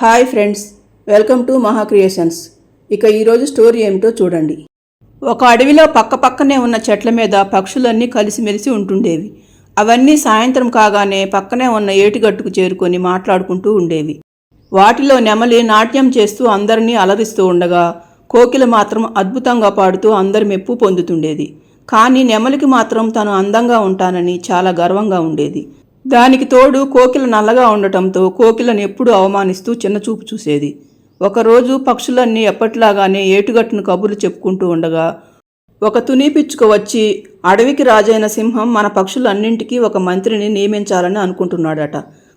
Hi friends welcome to Maha creations. ఇక ఈరోజు story ఏమిటో చూడండి. ఒక అడవిలో పక్క పక్కనే ఉన్న చెట్ల మీద పక్షులన్నీ కలిసిమెలిసి ఉంటుండేవి. అవన్నీ సాయంత్రం కాగానే పక్కనే ఉన్న ఏటిగట్టుకు చేరుకొని మాట్లాడుకుంటూ ఉండేవి. వాటిలో నెమలి నాట్యం చేస్తూ అందరినీ అలరిస్తూ ఉండగా కోకిల మాత్రం అద్భుతంగా పాడుతూ అందరి మెప్పు పొందుతుండేది. కానీ నెమలికి మాత్రం తను అందంగా ఉంటానని చాలా గర్వంగా ఉండేది. దానికి తోడు కోకిల నల్లగా ఉండటంతో కోకిలను ఎప్పుడూ అవమానిస్తూ చిన్నచూపు చూసేది. ఒకరోజు పక్షులన్నీ ఎప్పటిలాగానే ఏటుగట్టును కబుర్లు చెప్పుకుంటూ ఉండగా ఒక తుని పిచ్చుక వచ్చి అడవికి రాజైన సింహం మన పక్షులన్నింటికీ ఒక మంత్రిని నియమించాలని అనుకుంటున్నాడట.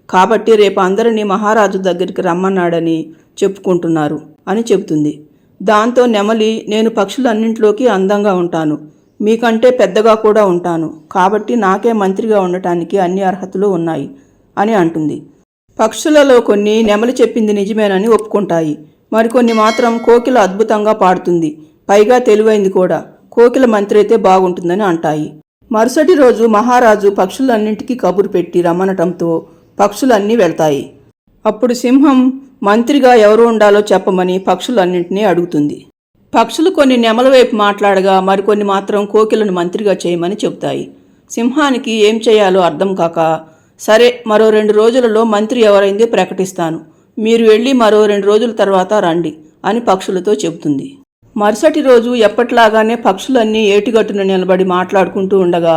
కాబట్టి రేపు అందరినీ మహారాజు దగ్గరికి రమ్మన్నాడని చెప్పుకుంటున్నారు అని చెబుతుంది. దాంతో నెమలి నేను పక్షులన్నింటిలోకి అందంగా ఉంటాను. మీకంటే పెద్దగా కూడా ఉంటాను. కాబట్టి నాకే మంత్రిగా ఉండటానికి అన్ని అర్హతలు ఉన్నాయి అని అంటుంది. పక్షులలో కొన్ని నెమలి చెప్పింది నిజమేనని ఒప్పుకుంటాయి. మరికొన్ని మాత్రం కోకిల అద్భుతంగా పాడుతుంది. పైగా తెలివైంది కూడా. కోకిల మంత్రి అయితే బాగుంటుందని అంటాయి. మరుసటి రోజు మహారాజు పక్షులన్నింటికీ కబురు పెట్టి రమ్మనటంతో పక్షులన్నీ వెళ్తాయి. అప్పుడు సింహం మంత్రిగా ఎవరు ఉండాలో చెప్పమని పక్షులన్నింటినీ అడుగుతుంది. పక్షులు కొన్ని నెమల వైపు మాట్లాడగా మరికొన్ని మాత్రం కోకిలను మంత్రిగా చేయమని చెబుతాయి. సింహానికి ఏం చేయాలో అర్థం కాక సరే మరో రెండు రోజులలో మంత్రి ఎవరైందో ప్రకటిస్తాను. మీరు వెళ్ళి మరో రెండు రోజుల తర్వాత రండి అని పక్షులతో చెబుతుంది. మరుసటి రోజు ఎప్పట్లాగానే పక్షులన్నీ ఏటిగట్టున నిలబడి మాట్లాడుకుంటూ ఉండగా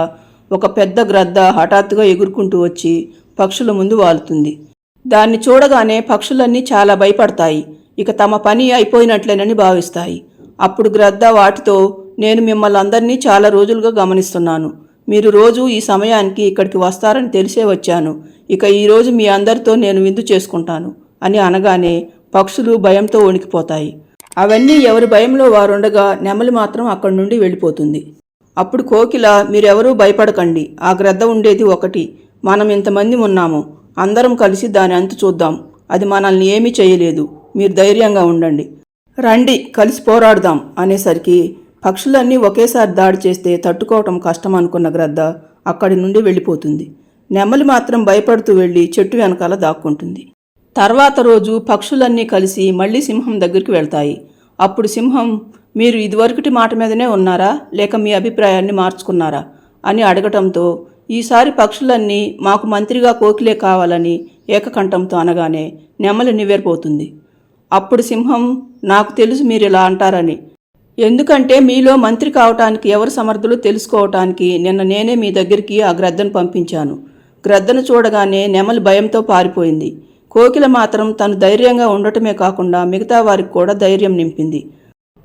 ఒక పెద్ద గ్రద్ద హఠాత్తుగా ఎగురుకుంటూ వచ్చి పక్షుల ముందు వాలుతుంది. దాన్ని చూడగానే పక్షులన్నీ చాలా భయపడతాయి. ఇక తమ పని అయిపోయినట్లేనని భావిస్తాయి. అప్పుడు గ్రద్ద వాటితో నేను మిమ్మల్ని అందరినీ చాలా రోజులుగా గమనిస్తున్నాను. మీరు రోజు ఈ సమయానికి ఇక్కడికి వస్తారని తెలిసే వచ్చాను. ఇక ఈరోజు మీ అందరితో నేను విందు చేసుకుంటాను అని అనగానే పక్షులు భయంతో వణికిపోతాయి. అవన్నీ ఎవరి భయంలో వారుండగా నెమలి మాత్రం అక్కడి నుండి వెళ్ళిపోతుంది. అప్పుడు కోకిల మీరెవరూ భయపడకండి ఆ గ్రద్ద ఉండేది ఒకటి. మనం ఇంతమంది ఉన్నాము. అందరం కలిసి దాని అంతు చూద్దాం. అది మనల్ని ఏమీ చేయలేదు. మీరు ధైర్యంగా ఉండండి. రండి కలిసి పోరాడుదాం అనేసరికి పక్షులన్నీ ఒకేసారి దాడి చేస్తే తట్టుకోవటం కష్టం అనుకున్న గ్రద్ద అక్కడి నుండి వెళ్ళిపోతుంది. నెమలి మాత్రం భయపడుతూ వెళ్ళి చెట్టు వెనకాల దాక్కుంటుంది. తర్వాత రోజు పక్షులన్నీ కలిసి మళ్ళీ సింహం దగ్గరికి వెళ్తాయి. అప్పుడు సింహం మీరు ఇదివరకటి మాట మీదనే ఉన్నారా? లేక మీ అభిప్రాయాన్ని మార్చుకున్నారా? అని అడగటంతో ఈసారి పక్షులన్నీ మాకు మంత్రిగా కోకిలే కావాలని ఏకకంఠంతో అనగానే నెమలి నివ్వెరిపోతుంది. అప్పుడు సింహం నాకు తెలుసు మీరు ఇలా అంటారని. ఎందుకంటే మీలో మంత్రి కావటానికి ఎవరు సమర్థులు తెలుసుకోవటానికి నిన్న నేనే మీ దగ్గరికి ఆ గ్రద్దను పంపించాను. గ్రద్దను చూడగానే నెమలి భయంతో పారిపోయింది. కోకిల మాత్రం తను ధైర్యంగా ఉండటమే కాకుండా మిగతా వారికి కూడా ధైర్యం నింపింది.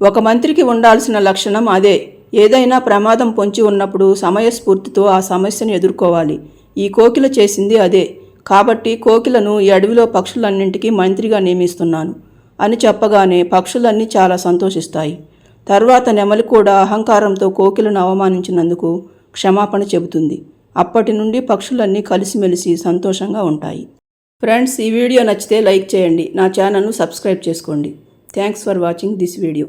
ఒక మంత్రికి ఉండాల్సిన లక్షణం అదే. ఏదైనా ప్రమాదం పొంచి ఉన్నప్పుడు సమయస్ఫూర్తితో ఆ సమస్యను ఎదుర్కోవాలి. ఈ కోకిల చేసింది అదే. కాబట్టి కోకిలను ఈ అడవిలో పక్షులన్నింటికీ మంత్రిగా నియమిస్తున్నాను. అని చెప్పగానే పక్షులన్నీ చాలా సంతోషిస్తాయి. తర్వాత నెమలి కూడా అహంకారంతో కోకిలను అవమానించినందుకు క్షమాపణ చెబుతుంది. అప్పటి నుండి పక్షులన్నీ కలిసిమెలిసి సంతోషంగా ఉంటాయి. ఫ్రెండ్స్ ఈ వీడియో నచ్చితే లైక్ చేయండి. నా ఛానల్ను సబ్స్క్రైబ్ చేసుకోండి. Thanks for watching this video.